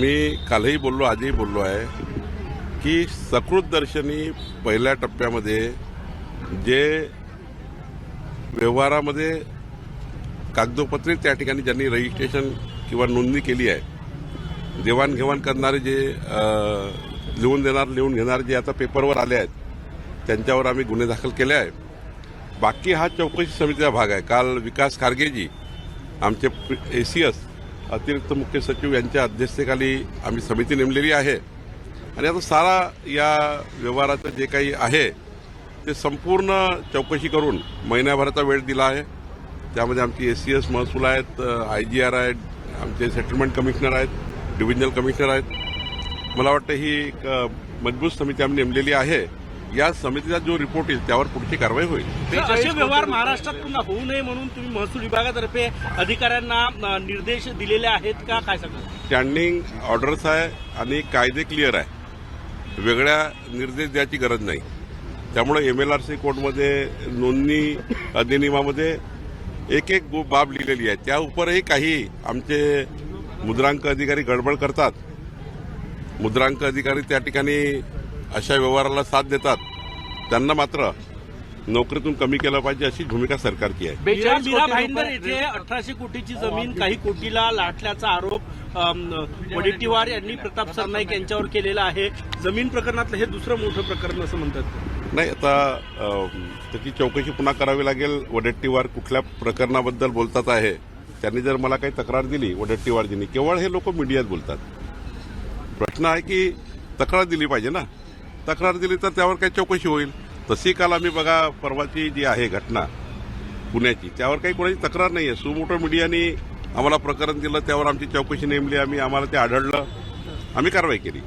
मी कालही बोललो आजही बोललो आहे की सकृत दर्शनी पहिल्या टप्प्यामध्ये जे व्यवहारामध्ये कागदोपत्रे त्या ठिकाणी ज्यांनी रजिस्ट्रेशन किंवा नोंदणी केली आहे देवाणघेवाण करणारे जे लिहून देणार लिहून घेणारे जे आता पेपरवर आले आहेत त्यांच्यावर आम्ही गुन्हे दाखल केले आहे बाकी हा चौकशी समितीचा भाग आहे. काल विकास खारगेजी आमचे ए सी एस अतिरिक्त मुख्य सचिव यांच्या अध्यक्षतेखाली आम्ही समिती नेमलेली आहे. आणि आता सारा या व्यवहाराचं जे काही आहे ते संपूर्ण चौकशी करून महिन्याभराचा वेळ दिला आहे. त्यामध्ये आमची एस सी एस महसूल आहेत आय जी आर आहेत आमचे सेटलमेंट कमिशनर आहेत डिव्हिजनल कमिशनर आहेत. मला वाटतं ही एक मजबूत समिती आम्ही नेमलेली आहे. या समितीचा जो रिपोर्ट येईल त्यावर पुढची कारवाई होईल. असे व्यवहार महाराष्ट्रात पुन्हा होऊ नये म्हणून तुम्ही महसूल विभागातर्फे अधिकाऱ्यांना निर्देश दिलेले आहेत का? काय सांगा? स्टँडिंग ऑर्डर्स आहे आणि कायदे क्लिअर आहे. वेगळ्या निर्देश द्यायची गरज नाही. त्यामुळे एम एल आर सी कोर्टमध्ये नोंदणी अधिनियमामध्ये एक एक बाब लिहिलेली आहे. त्या उपरही काही आमचे मुद्रांक अधिकारी गडबड करतात. मुद्रांक अधिकारी त्या ठिकाणी अशा व्यवहाराला साथ देतात. त्यांना मात्र नोकरीतून कमी केलं पाहिजे अशी भूमिका सरकारची आहे. मीरा मीरा भाईंदर येथे अठराशे कोटीची जमीन काही कोटीला लाटल्याचा आरोप वडेट्टीवार यांनी प्रताप सरनाईक यांच्यावर केलेला आहे. जमीन प्रकरणातलं हे दुसरं मोठं प्रकरण असं म्हणतात. नाही आता त्याची चौकशी पुन्हा करावी लागेल. वडेट्टीवार कुठल्या प्रकरणाबद्दल बोलतात आहे त्यांनी जर मला काही तक्रार दिली वडेट्टीवारजींनी केवळ हे लोक मीडियात बोलतात. प्रश्न आहे की तक्रार दिली पाहिजे ना? तक्रार दिली तर त्यावर काही चौकशी होईल. तशी काल आम्ही बघा परवाची जी आहे घटना पुण्याची त्यावर काही कोणाची तक्रार नाही आहे सुमोटो मीडियाने आम्हाला प्रकरण दिलं त्यावर आमची चौकशी नेमली आम्ही आम्हाला ते आढळलं. आम्ही कारवाई केली.